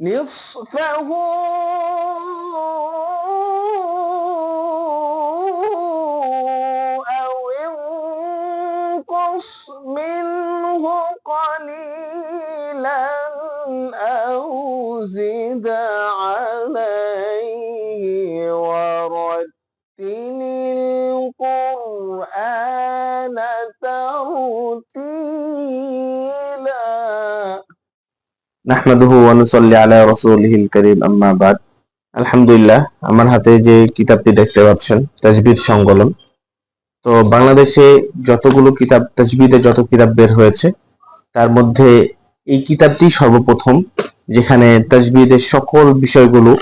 نصفه أو انقص منه قليلا أو زد عليه ورتل القرآن ترتيلا নাহমাদুহু ওয়া নুসাল্লি আলা রাসূলিহিল কারীম, আম্মা আলহামদুলিল্লাহ, আমার হাতে যে কিতাবটি দেখতে পাচ্ছেন তাজবিদ সংকলন। তো বাংলাদেশে যতগুলো কিতাব তাজবিদে যত কিতাব বের হয়েছে, তার মধ্যে এই কিতাবটি সর্বপ্রথম, যেখানে তাজবিদের সকল বিষয়গুলো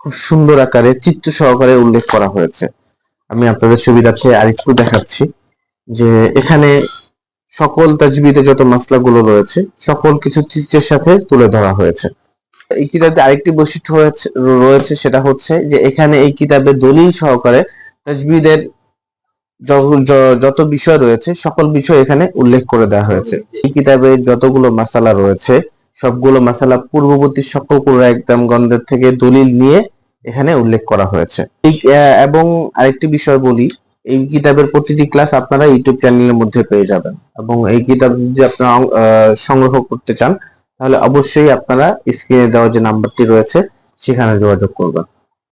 খুব সুন্দর আকারে, চিত্র সহকারে উল্লেখ করা হয়েছে। আমি আপনাদের সুবিধার্থে আরেকটু দেখাচ্ছি যে এখানে সকল তাজবিদে যত মাসলাগুলো রয়েছে, সকল কিছু চিত্রের সাথে তুলে ধরা হয়েছে। এই কিতাবে আরেকটি বৈশিষ্ট্য রয়েছে সেটা হচ্ছে যে এখানে এই কিতাবে দলিল সহকারে তাজবিদের যত বিষয় রয়েছে, সকল বিষয় এখানে উল্লেখ করে দেওয়া হয়েছে। এই কিতাবে যতগুলো মাসালা রয়েছে, সবগুলো মাসালা পূর্ববর্তী সকল কুরআন একদম গন্ধের থেকে দলিল নিয়ে এখানে উল্লেখ করা হয়েছে। এবং আরেকটি বিষয় বলি এই কিতাবের প্রতিটি ক্লাস আপনারা ইউটিউব চ্যানেলের মধ্যে পেয়ে যাবেন। এবং এই কিতাব যদি আপনারা সংগ্রহ করতে চান, তাহলে অবশ্যই আপনারা স্ক্রিনে দেওয়া যে নাম্বারটি রয়েছে, সেখানে যোগাযোগ করবেন।